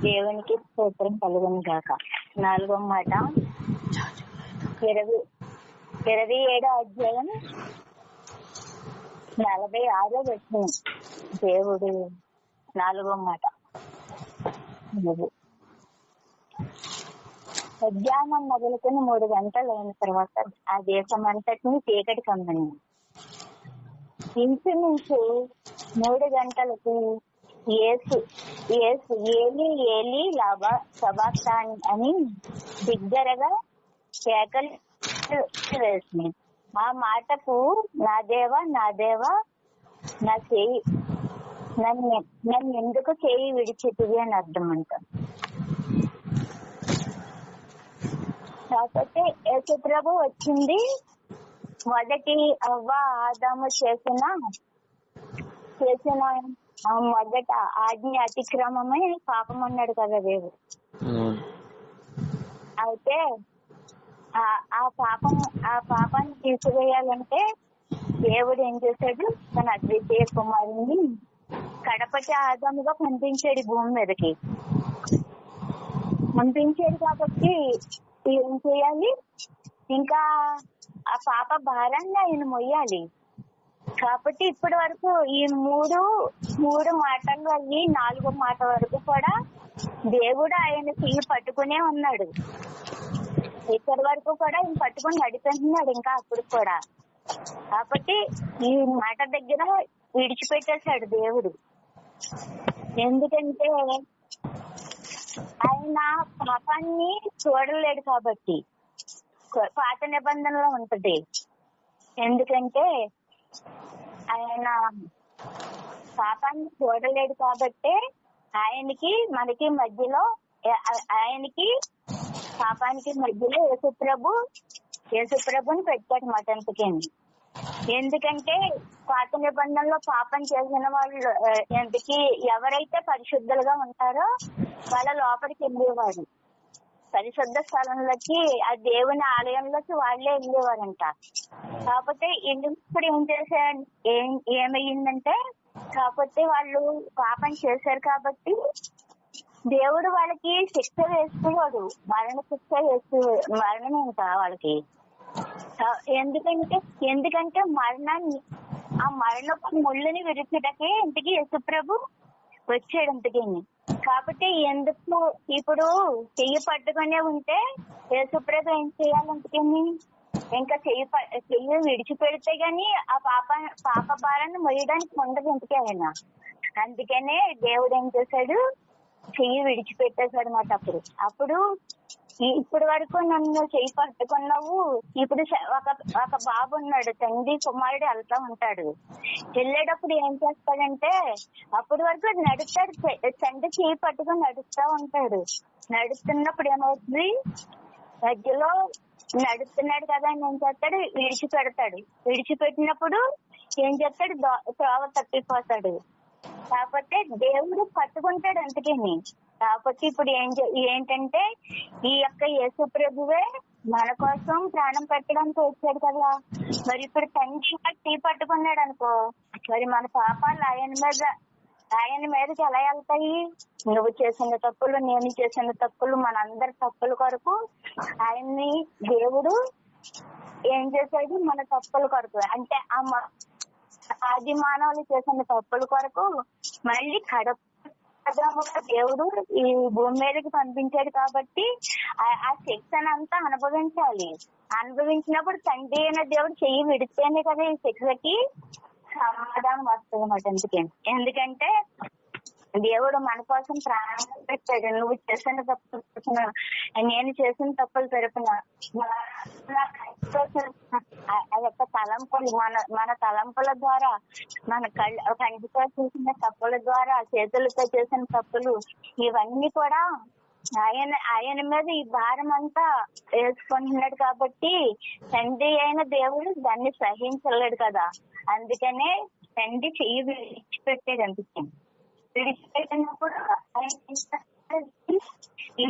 దేవునికి స్తోత్రం కలుగును గాక. నాలుగో మాట. ఇరవై ఇరవై ఏడో అధ్యాయం నలభై ఆరో వచ్చిన దేవుడు నాలుగో మాట. మధ్యాహ్నం మొదలుకొని మూడు గంటలు అయిన తర్వాత ఆ దేశం అంతటిని చీకటి కమ్మని ఇంచుమించు మూడు గంటలకు ఏసు యేసు ఏలి ఏలి లాభ సబాక్తాని అని బిగ్గరగా కేకలు వేసింది. ఆ మాటకు నా దేవ నా దేవ నా చేయి నన్ను నన్ను ఎందుకు చేయి విడిచితివి అని అర్థం అంట కాకపోతే యేసుప్రభు వచ్చింది మొదటి అవ్వ ఆదాము చేసిన చేసిన మొదట ఆజ్ఞ అతిక్రమమే పాపం అన్నాడు కదా దేవుడు. అయితే ఆ- పాపం ఆ పాపాన్ని తీసివేయాలంటే దేవుడు ఏం చేశాడు? తన అద్వితీయ కుమారుని కడపటి ఆదాముగా పంపించాడు భూమి మీదకి. పంపించాడు కాబట్టి ఏం చేయాలి? ఇంకా ఆ పాప భారాన్ని ఆయన మొయ్యాలి. కాబట్టి ఇప్పటి వరకు ఈ మూడు మూడు మాటలు అయ్యి నాలుగో మాట వరకు కూడా దేవుడు ఆయన చెయ్యి పట్టుకునే ఉన్నాడు. ఇక్కడి వరకు కూడా ఆయన పట్టుకుని నడిపిస్తున్నాడు ఇంకా అప్పుడు కూడా. కాబట్టి ఈ మాట దగ్గర విడిచిపెట్టేశాడు దేవుడు. ఎందుకంటే ఆయన పాపాన్ని చూడలేడు కాబట్టి. పాత నిబంధనలో ఉంటది. ఎందుకంటే ఆయన పాపాన్ని చూడలేడు కాబట్టి ఆయనకి మనకి మధ్యలో ఆయనకి పాపానికి మధ్యలో యేసుప్రభు యేసుప్రభుని పెట్టాడు మటంతకండి ఎందుకంటే పాత నిబంధనలో పాపం చేసిన వాళ్ళు ఎందుకు ఎవరైతే పరిశుద్ధులుగా ఉంటారో వాళ్ళ లోపలికి వెళ్ళేవారు. పరిశుద్ధ స్థలంలోకి ఆ దేవుని ఆలయంలోకి వాళ్ళే వెళ్ళేవారంట. కాకపోతే ఇల్లు ఇప్పుడు ఏం చేశారు ఏం ఏమయ్యిందంటే కాకపోతే వాళ్ళు పాపం చేశారు కాబట్టి దేవుడు వాళ్ళకి శిక్ష వేసుకోవాడు మరణ శిక్ష వేసు మరణం ఉంట వాళ్ళకి. ఎందుకంటే ఎందుకంటే మరణాన్ని ఆ మరణపు ముళ్ళుని విరిచిటకే ఇంటికి యశుప్రభు వచ్చాడు ఇంటికి కాబట్టి ఎందుకు ఇప్పుడు చెయ్యి పట్టుకునే ఉంటే యేసుప్రభు ఏం చేయాలి ఇంకా చెయ్యి ప- చెయ్యి విడిచిపెడితే గాని ఆ పాప పాప భారాన్ని మొయ్యడానికి ఉండదు ఇంటికి ఆయన. అందుకనే దేవుడు ఏం చేశాడు? చెయ్యి విడిచిపెట్టేశాడు మాట అప్పుడు. అప్పుడు ఇప్పటి వరకు నన్ను చెయ్యి పట్టుకున్నావు. ఇప్పుడు ఒక ఒక బాబు ఉన్నాడు తండ్రి కుమారుడు వెళ్తా ఉంటాడు. వెళ్ళేటప్పుడు ఏం చేస్తాడంటే అప్పటి వరకు నడుస్తాడు తండ్రి చేయి పట్టుకుని నడుస్తా ఉంటాడు. నడుస్తున్నప్పుడు ఏమవుతుంది? మధ్యలో నడుస్తున్నాడు కదా అని ఏం చేస్తాడు? విడిచిపెడతాడు. విడిచిపెట్టినప్పుడు ఏం చేస్తాడు? దో- త్రోవ తప్పిపోతాడు. కాకపోతే దేవుడు పట్టుకుంటాడు అందుకని కాకపోతే ఇప్పుడు ఏం ఏంటంటే ఈ యొక్క యేసు ప్రభువే మన కోసం ప్రాణం పెట్టడానికి వచ్చాడు కదా. మరి ఇప్పుడు తండ్రి టీ పట్టుకున్నాడు అనుకో మరి మన పాపాలు ఆయన మీద ఆయన మీదకి ఎలా వెళ్తాయి? నువ్వు చేసిన తప్పులు నేను చేసిన తప్పులు మనందరి తప్పుల కొరకు ఆయన్ని దేవుడు ఏం చేశాడు? మన తప్పుల కొరకు అంటే ఆ ఆది మానవులు చేసిన తప్పుల కొరకు మళ్ళీ కడప దేవుడు ఈ భూమి మీదకి పంపించాడు కాబట్టి ఆ- ఆ అంతా అనుభవించాలి. అనుభవించినప్పుడు తండ్రి అయిన దేవుడు చెయ్యి విడితేనే కదా ఈ శిక్షకి సమాధానం వస్తుంది అన్నమాట అందుకే. ఎందుకంటే దేవుడు మన కోసం ప్రాణం పెట్టాడు. నువ్వు చేసిన తప్పులు తరపున నేను చేసిన తప్పులు తరపున ఆ యొక్క తలంపులు మన మన తలంపుల ద్వారా మన కళ్ళ కంటితో చేసిన తప్పుల ద్వారా చేతులతో చేసిన తప్పులు ఇవన్నీ కూడా ఆయన ఆయన మీద ఈ భారం అంతా వేసుకుంటున్నాడు కాబట్టి తండ్రి అయిన దేవుడు దాన్ని సహించలేడు కదా. అందుకనే తండ్రి చెయ్యి విడిచిపెట్టాడు అందుకే విడిచిపెట్టినప్పుడు ఆయన ఈ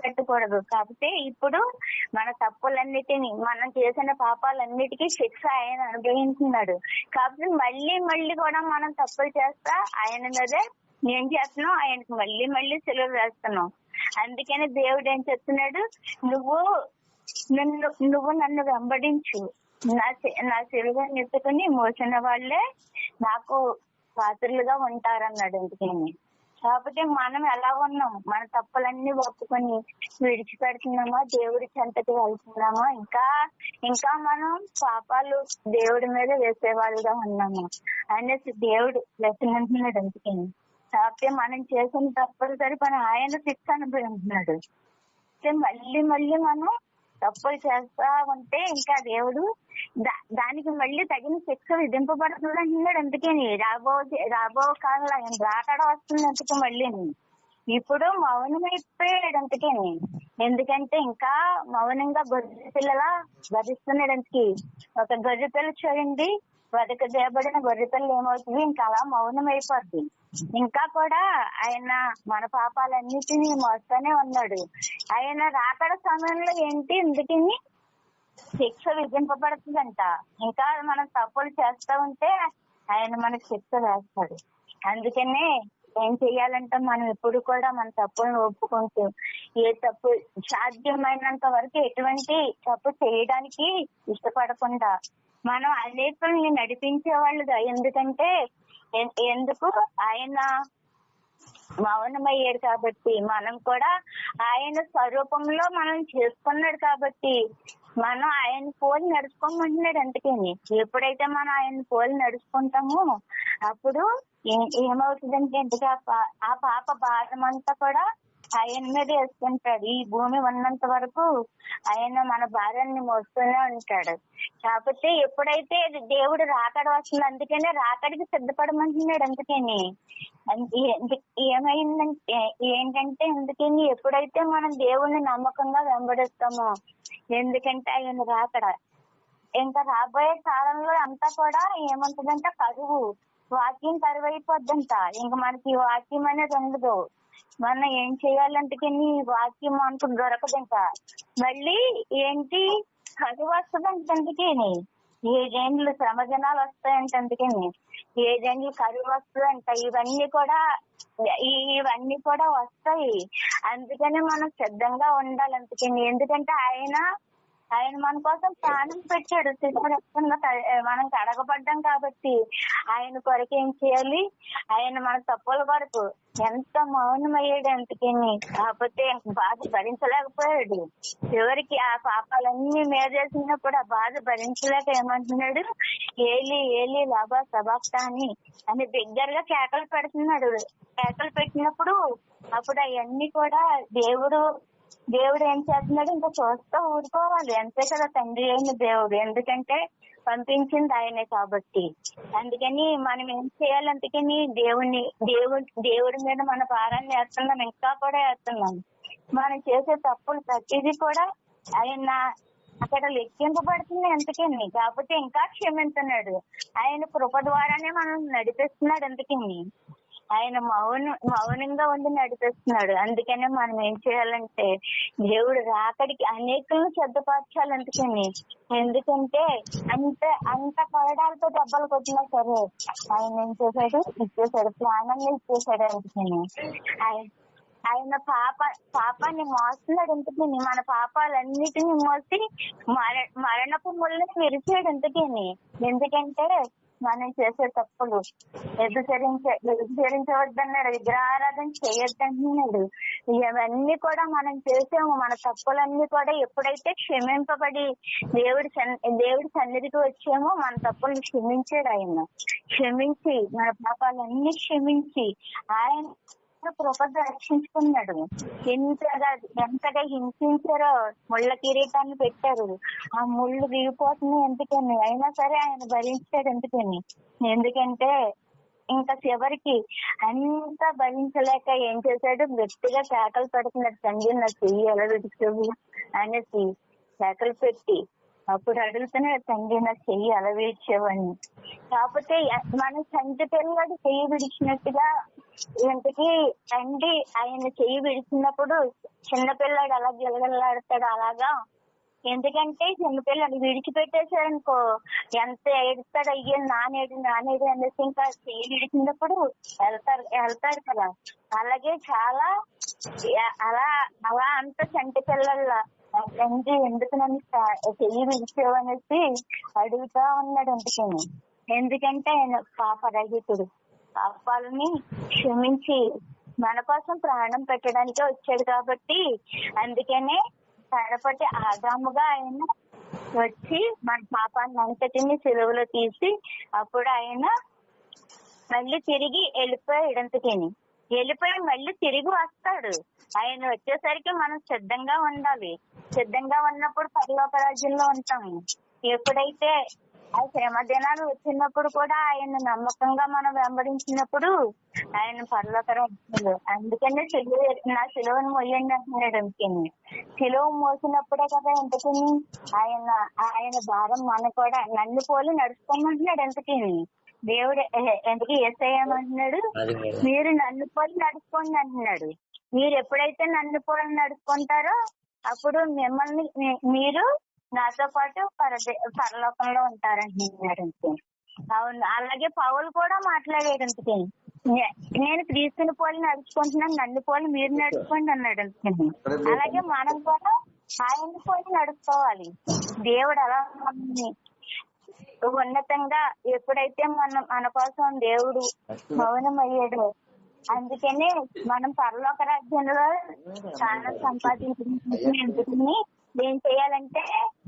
పెట్టకూడదు. కాకపోతే ఇప్పుడు మన తప్పులన్నిటిని మనం చేసిన పాపాలన్నిటికీ శిక్ష ఆయన అనుభవించున్నాడు కాబట్టి మళ్ళీ మళ్ళీ కూడా మనం తప్పులు చేస్తా ఆయన మీదే నేను చేస్తున్నాం ఆయనకి మళ్ళీ మళ్ళీ సెలవు వేస్తున్నాం అందుకని దేవుడు ఏం చెప్తున్నాడు? నువ్వు నన్ను నువ్వు నన్ను వెంబడించు. నా నా సెలువుని ఎత్తుకుని మోసిన వాళ్ళే నాకు పాత్రలుగా ఉంటారన్నాడు అందుకని. కాకపోతే మనం ఎలా ఉన్నాం? మన తప్పులన్నీ ఒప్పుకొని విడిచిపెడుతున్నామా? దేవుడి చెంతకి వెళ్తున్నామా? ఇంకా ఇంకా మనం పాపాలు దేవుడి మీద వేసేవాళ్ళుగా ఉన్నాము. అనేసి దేవుడు వ్యసనంటున్నాడు అందుకని. కాకపోతే మనం చేసిన తప్పులు సరిపని ఆయన శిక్ష అనుభవిస్తున్నాడు మళ్ళీ మళ్ళీ మనం తప్పులు చేస్తా ఉంటే ఇంకా దేవుడు దా- దానికి మళ్ళీ తగిన శిక్ష విధింపబడుతుంది అంటున్నాడు. అందుకని రాబో రాబో కాలంలో ఆయన రాకడ వస్తుంది అందుకే మళ్ళీ ఇప్పుడు మౌనమైపోయాడు అందుకని ఎందుకంటే ఇంకా మౌనంగా గొర్రె పిల్లల భరిస్తున్నాడు ఒక గొర్రె పిల్ల చూడండి వదక చేయబడిన గొర్రె పిల్ల ఏమవుతుంది? ఇంకా అలా మౌనం అయిపోద్ది. ఇంకా కూడా ఆయన మన పాపాలన్నిటినీ మోస్తానే ఉన్నాడు. ఆయన రాకడ సమయంలో ఏంటి? ఇందుకని శిక్ష విధింపబడుతుందంట. ఇంకా మనం తప్పులు చేస్తా ఉంటే ఆయన మనకు శిక్ష వేస్తాడు. అందుకనే ఏం చెయ్యాలంటే మనం ఎప్పుడు కూడా మన తప్పులను ఒప్పుకుంటూ ఏ తప్పు సాధ్యమైనంత వరకు ఎటువంటి తప్పు చేయడానికి ఇష్టపడకుండా మనం అనేకుల్ని నడిపించే వాళ్ళుగా ఎందుకంటే ఎందుకు ఆయన మౌనమయ్యాడు కాబట్టి మనం కూడా ఆయన స్వరూపంలో మనం చేసుకున్నాడు కాబట్టి మనం ఆయన పోలి నడుచుకోమంటున్నాడు అందుకని. ఎప్పుడైతే మనం ఆయన పోలి నడుచుకుంటామో అప్పుడు ఏమవుతుందంటే ఎందుకు ఆ పా- ఆ పాప భారం అంతా కూడా ఆయన మీద వేసుకుంటాడు. ఈ భూమి ఉన్నంత వరకు ఆయన మన భారాన్ని మోస్తూనే ఉంటాడు. కాకపోతే ఎప్పుడైతే దేవుడు రాకడ వస్తుంది అందుకనే రాకడికి సిద్ధపడమంటున్నాడు అందుకని. ఏమైందంటే ఏంటంటే ఎందుకని ఎప్పుడైతే మనం దేవుణ్ణి నమ్మకంగా వెంబడిస్తామో ఎందుకంటే ఆయన రాకడ. ఇంకా రాబోయే కాలంలో అంతా కూడా ఏమంటుందంటే కరువు. వాక్యం కరువు అయిపోద్దంట ఇంకా మనకి వాక్యం అనేది ఉండదు. మనం ఏం చేయాలంటే ఈ వాక్యం మనకు దొరకదు మళ్ళీ ఏంటి? కరువు వస్తుందంట ఏ ఏడేండ్లు శ్రమ దినాలు వస్తాయంట అందుకని ఏడేండ్లు కరువు వస్తుందంట. ఇవన్నీ కూడా ఇవన్నీ కూడా వస్తాయి. అందుకని మనం సిద్ధంగా ఉండాలి అందుకని ఎందుకంటే ఆయన ఆయన మన కోసం ప్రాణం పెట్టాడు. శిశు మనం కడగబడ్డాం కాబట్టి ఆయన కొరకు ఏం చేయాలి? ఆయన మన తప్పుల కొరకు ఎంత మౌనం అయ్యాడు కాకపోతే బాధ భరించలేకపోయాడు. చివరికి ఆ పాపాలన్నీ మేదేసినప్పుడు ఆ బాధ భరించలేక ఏమంటున్నాడు? ఏలి ఏలి లాభా సభాక్త అని అని దగ్గరగా కేకలు పెడుతున్నాడు. కేకలు పెట్టినప్పుడు అప్పుడు అవన్నీ కూడా దేవుడు దేవుడు ఏం చేస్తున్నాడు? ఇంకా చూస్తూ ఊరుకోవాలి. అంతే కదా తండ్రి అయిన దేవుడు. ఎందుకంటే పంపించింది ఆయనే కాబట్టి. అందుకని మనం ఏం చేయాలి? అందుకని దేవుని దేవుడి దేవుడి మీద మన భారాన్ని వేస్తున్నాం. ఇంకా కూడా వేస్తున్నాం. మనం చేసే తప్పులు ప్రతిదీ కూడా ఆయన అక్కడ లెక్కింపబడుతుంది ఎందుకని కాకపోతే ఇంకా క్షమించున్నాడు ఆయన కృప ద్వారానే మనం నడిపిస్తున్నాడు ఎందుకని ఆయన మౌన మౌనంగా ఉండి నడిపిస్తున్నాడు. అందుకనే మనం ఏం చేయాలంటే దేవుడు రాకడికి అనేకులను సిద్ధపరచాలి అందుకని ఎందుకంటే అంత అంత కొరడాలతో దెబ్బలు కొట్టినా సరే ఆయన ఏం చేశాడు? ఇచ్చేసాడు ప్రాణంగా ఇచ్చేసాడు అందుకని. ఆయన ఆయన పాప పాపాన్ని మోస్తున్నాడు ఎందుకని మన పాపాలన్నిటిని మోసి మర మరణపు ముళ్ళని విరిచాడు ఎందుకని ఎందుకంటే మనం చేసే తప్పులు వ్యభిచరించ వ్యభిచరించవద్దన్నాడు విగ్రహారాధన చేయొద్దంటున్నాడు ఇవన్నీ కూడా మనం చేసాము. మన తప్పులన్నీ కూడా ఎప్పుడైతే క్షమింపబడి దేవుడి దేవుడి సన్నిధికి వచ్చామో మన తప్పులు క్షమించాడు ఆయన. క్షమించి మన పాపాలన్నీ క్షమించి ఆయన కృపద రక్షించుకున్నాడు ఎంతగా ఎంతగా హింసించారో ముళ్ళ కిరీటాన్ని పెట్టారు. ఆ ముళ్ళు దిగిపోతుంది ఎందుకని అయినా సరే ఆయన భరించాడు ఎందుకని ఎందుకంటే ఇంకా చివరికి అంతా భరించలేక ఏం చేశాడు? గట్టిగా కేకలు పెడుతున్నాడు. తండ్రి నా చెయ్యి ఎలా విడిచావు అనేసి కేకలు పెట్టి అప్పుడు అడుగుతున్నాడు తండ్రి నా చెయ్యి ఎలా విడిచావని కాకపోతే మన సంటి పిల్లడు చెయ్యి విడిచినట్టుగా ఇంటికి తండ్రి ఆయన చెయ్యి విడిచినప్పుడు చిన్నపిల్లాడు అలా గిలగిలాడతాడు అలాగా? ఎందుకంటే చిన్నపిల్లాడు విడిచిపెట్టేశారనుకో ఎంత ఏడుస్తాడు అయ్యే నానేడు నానేడు అనేసి ఇంకా చెయ్యి విడిచినప్పుడు వెళ్తారు వెళ్తాడు కదా? అలాగే చాలా అలా అలా అంత చంటి పిల్లల తండ్రి ఎందుకు నన్ను చెయ్యి విడిచావు అనేసి అడుగుతా ఉన్నాడు అందుకని. ఎందుకంటే ఆయన పాప రహితుడు. పాపాలని క్షమించి మన కోసం ప్రాణం పెట్టడానికే వచ్చాడు కాబట్టి అందుకనే కడపటి ఆదాముగా ఆయన వచ్చి మన పాపాన్ని అంతటిని సెలవులో తీసి అప్పుడు ఆయన మళ్ళీ తిరిగి వెళ్ళిపోయాడు అంతటిని వెళ్ళిపోయి మళ్ళీ తిరిగి వస్తాడు. ఆయన వచ్చేసరికి మనం సిద్ధంగా ఉండాలి. సిద్ధంగా ఉన్నప్పుడు పరలోక రాజ్యంలో ఉంటాము. ఎప్పుడైతే ఆ శ్రమ దినాలు వచ్చినప్పుడు కూడా ఆయన నమ్మకంగా మనం వెంబడించినప్పుడు ఆయన పరలోక రాజ్యంలో అందుకనే సిలువ నా సిలువను మొయ్యండి అంటున్నాడు అందుకని. సిలువ మోసినప్పుడే కదా ఎందుకని ఆయన ఆయన భారం మన కూడా నన్ను పోలి నడుచుకోమంటున్నాడు ఎందుకని దేవుడు ఎందుకు ఏసేయమంటున్నాడు మీరు నన్ను పోలి నడుచుకోండి అంటున్నాడు. మీరు ఎప్పుడైతే నన్ను పోలి నడుచుకుంటారో అప్పుడు మిమ్మల్ని మీరు నాతో పాటు పరదే పరలోకంలో ఉంటారంటున్నాడు అవును అలాగే పౌలు కూడా మాట్లాడాడు అందుకే. నేను క్రీస్తుని పోలి నడుచుకుంటున్నాను నన్ను పోలి మీరు నడుచుకోండి అన్నాడు అందుకని అలాగే మనం కూడా ఆయన పోలి నడుచుకోవాలి. దేవుడు అలా మనల్ని ఉన్నతంగా ఎప్పుడైతే మనం మన కోసం దేవుడు మౌనం అయ్యాడు అందుకనే మనం పరలోక రాజ్యంలో చాలా సంపాదించుకుని ఎందుకని ఏం చేయాలంటే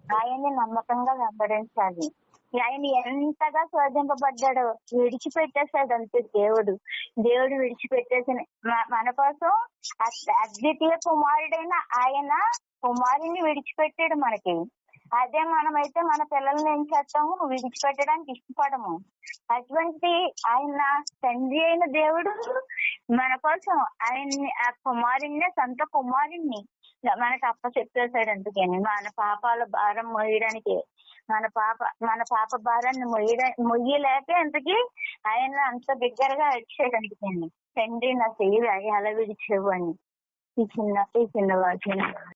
ఆయన్ని నమ్మకంగా వెంబడించాలి. ఆయన ఎంతగా శోధింపబడ్డాడో విడిచిపెట్టేశాడు అంతే దేవుడు. దేవుడు విడిచిపెట్టేసిన మన కోసం అద్వితీయ కుమారుడైన ఆయన కుమారుని విడిచిపెట్టాడు మనకి. అదే మనమైతే మన పిల్లల్ని ఏం చేస్తాము? విడిచిపెట్టడానికి ఇష్టపడము. అటువంటి ఆయన తండ్రి అయిన దేవుడు మన కోసం ఆయన్ని ఆ కుమారుణ్ణి సొంత కుమారుణ్ణి మనకు అప్ప చెప్పేశాడు అందుకని. మన పాపాల భారం మోయడానికి మన పాప మన పాప భారాన్ని మొయ్య మొయ్యలేక ఎంతకి ఆయన అంత బిగ్గరగా అడిచాడు అందుకని. తండ్రి నా చెయ్యి ఎలా విడిచేవు అని. ఈ చిన్న ఈ చిన్న వాక్యం